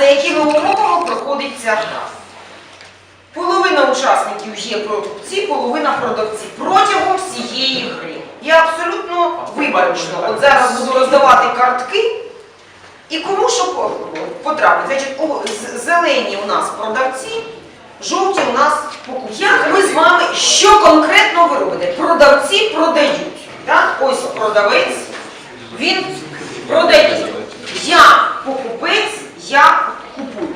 за якими умовами проходить ця гра. Половина учасників є продавці, половина продавці протягом всієї гри. Я абсолютно виборочно. От зараз буду роздавати картки. І кому що потрапить. Значить, з- зелені у нас продавці, жовті у нас покупці. Як ми з вами, що конкретно ви робите? Продавці продають. Так? Ось продавець, він продає. Я покупець, я купую.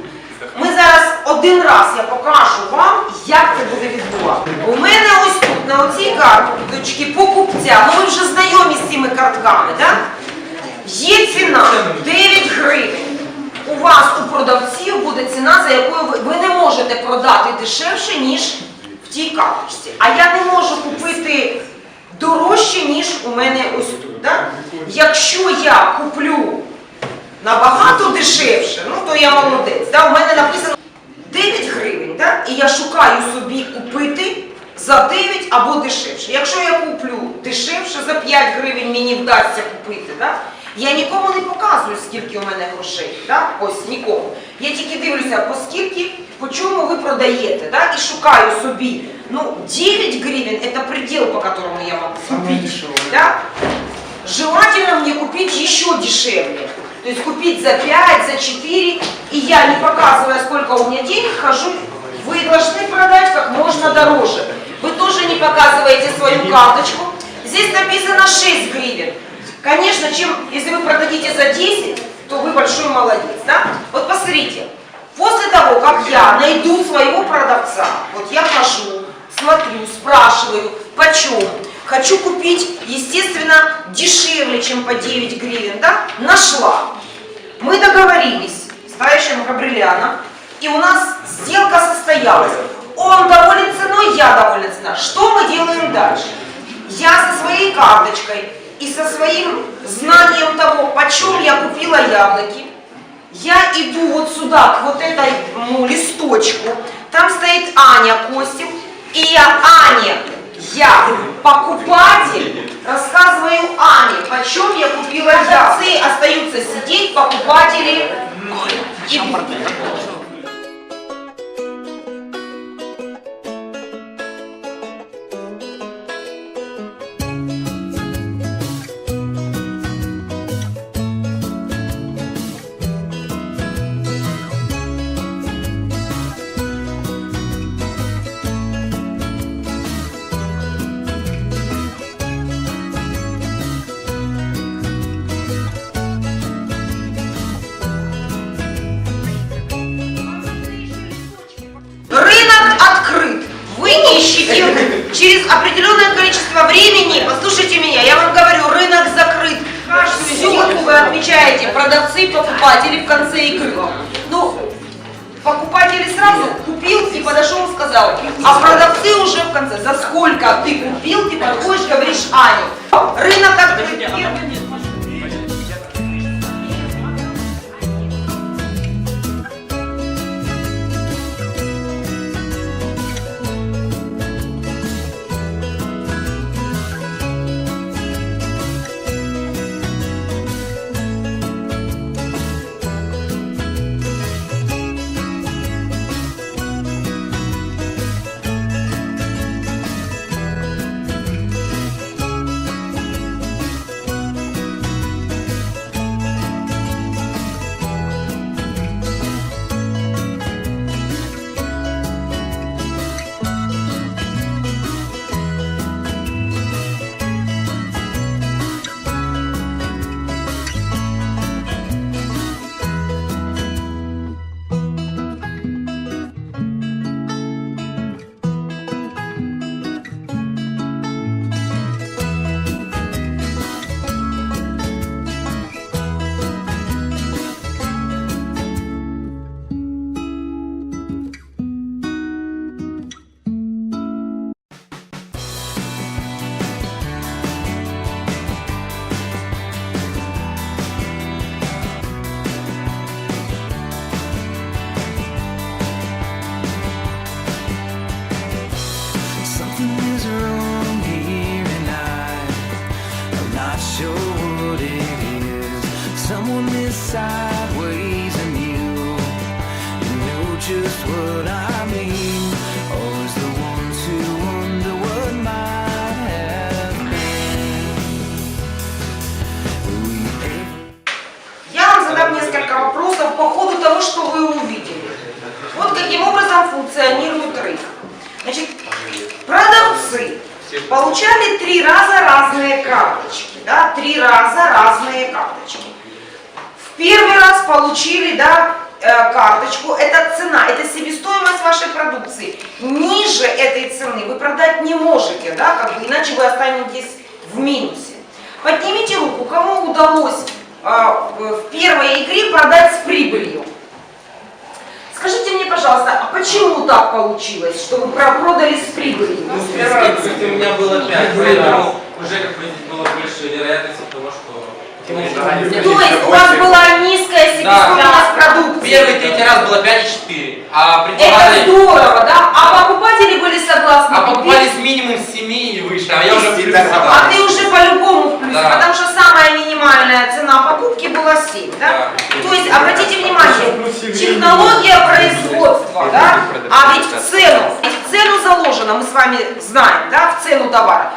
Ми зараз один раз я покажу вам, як це буде відбувати. У мене ось тут на оцій карточці покупця, ну ви вже знайомі з цими картками, так? Є ціна 9 гривень. У вас, у продавців, буде ціна, за якою ви, ви не можете продати дешевше, ніж в тій карточці. А я не можу купити дорожче, ніж у мене ось тут. Так? Якщо я куплю набагато дешевше, ну то я молодець. Да? У мене написано 9 гривень, да? і я шукаю собі купити за 9 або дешевше. Якщо я куплю дешевше, за 5 гривень мені вдасться купити, да? я нікому не показую, скільки у мене грошей. Да? Ось нікому. Я тільки дивлюся, по скільки, по чому ви продаєте, да? і шукаю собі. Ну, 9 гривень – це предел, по которому я могу купить. Да? Желательно мне купить еще дешевле. То есть купить за 5, за 4, и я, не показывая, сколько у меня денег, хожу, вы должны продать как можно дороже. Вы тоже не показываете свою карточку. Здесь написано 6 гривен. Конечно, чем, если вы продадите за 10, то вы большой молодец, да? Вот посмотрите, после того, как я найду своего продавца, вот я хожу, смотрю, спрашиваю, почем, хочу купить, естественно, дешевле, чем по 9 гривен, да? Нашла. Мы договорились с товарищем Габриляном, и у нас сделка состоялась. Он доволен ценой, я доволен ценой. Что мы делаем дальше? Я со своей карточкой и со своим знанием того, почем я купила яблоки, я иду вот сюда, к вот этому листочку. Там стоит Аня Костев. И я Ане, я покупатель, рассказываю Ане, почем я купила яблоки. Остаются сидеть покупатели. И... Секунду вы отмечаете продавцы, покупатели в конце игры. Ну, покупатели сразу купил и подошел сказал, а продавцы уже в конце. За сколько ты купил, ты подходишь, говоришь Ане. Рынок открыт. sideways and you, you know just what I mean. Always the ones who wonder what might have been. Я вам задам несколько вопросов по ходу того, что вы увидели. Вот каким образом функционирует рынок. Значит, продавцы получали три раза разные карточки, да, три раза разные карточки. В первый раз получили, да, э, карточку, это цена, это себестоимость вашей продукции. Ниже этой цены вы продать не можете, да, как бы, иначе вы останетесь в минусе. Поднимите руку, кому удалось а, в первой игре продать с прибылью. Скажите мне, пожалуйста, а почему так получилось, что вы про- продали с прибылью? Ну, в у меня было 5, поэтому уже как бы здесь было больше вероятности того, что... То есть у вас была низкая себестоимость продукции. Первый, третий раз было 5 и 4, а Это здорово, да? А покупатели были согласны А купить? покупались минимум 7 и выше, а я уже в плюс А ты уже по-любому в плюсе, Да. потому что самая минимальная цена покупки была 7, да? Да. То есть, обратите внимание, технология производства, да? А ведь в цену, ведь в цену заложено, мы с вами знаем, да, в цену товара.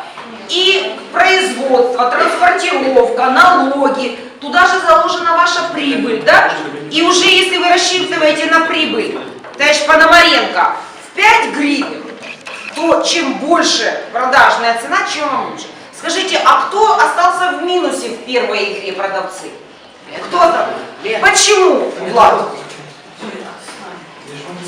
И производство, транспортировка, налоги, туда же заложена ваша прибыль, да? И уже если вы рассчитываете на прибыль, товарищ Пономаренко, в 5 гривен, то чем больше продажная цена, чем вам лучше. Скажите, а кто остался в минусе в первой игре продавцы? Кто там? Почему, Влад?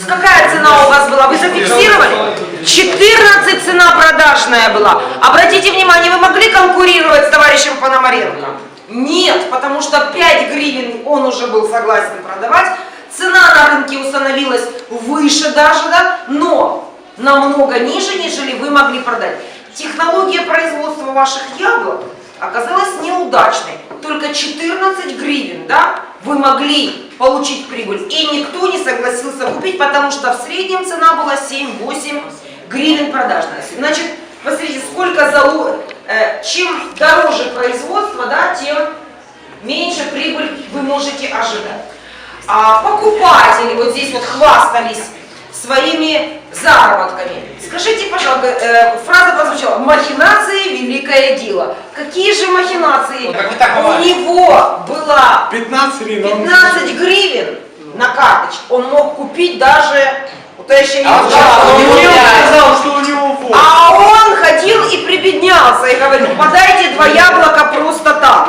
Какая цена у вас была? Вы зафиксировали? 14 цена продажная была. Обратите внимание, вы могли конкурировать с товарищем Пономаренко? Нет, потому что 5 гривен он уже был согласен продавать. Цена на рынке установилась выше даже, да, но намного ниже, нежели вы могли продать. Технология производства ваших яблок оказалась неудачной. Только 14 гривен, да, вы могли получить прибыль. И никто не согласился купить, потому что в среднем цена была 7-8 гривен продажная. Значит, посмотрите, сколько зало... э, чем дороже производство, да, тем меньше прибыль вы можете ожидать. А покупатели вот здесь вот хвастались своими заработками. Скажите, пожалуйста, э, фраза прозвучала, махинации – великое дело. Какие же махинации? Ну, так У него была 15 гривен. 15 гривен на карточке, он мог купить даже, вот я еще не А Он него мне пять. сказал, что у него вот. А он ходил и прибеднялся и говорил, подайте два яблока просто так,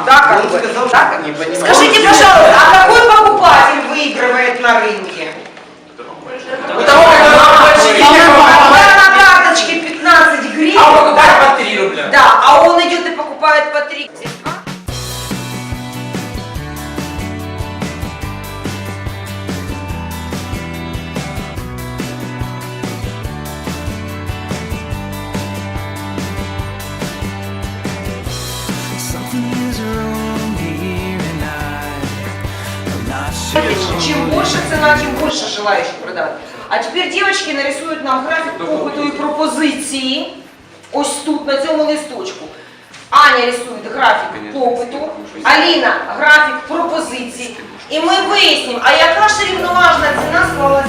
Цена, тем больше желающих продавать. А тепер девочки нарисуют нам графік попиту і пропозиції. Ось тут, на цьому листочку. Аня рисує графік попиту, Аліна графік пропозицій. І ми вияснимо, а яка ж рівноважна ціна склалася.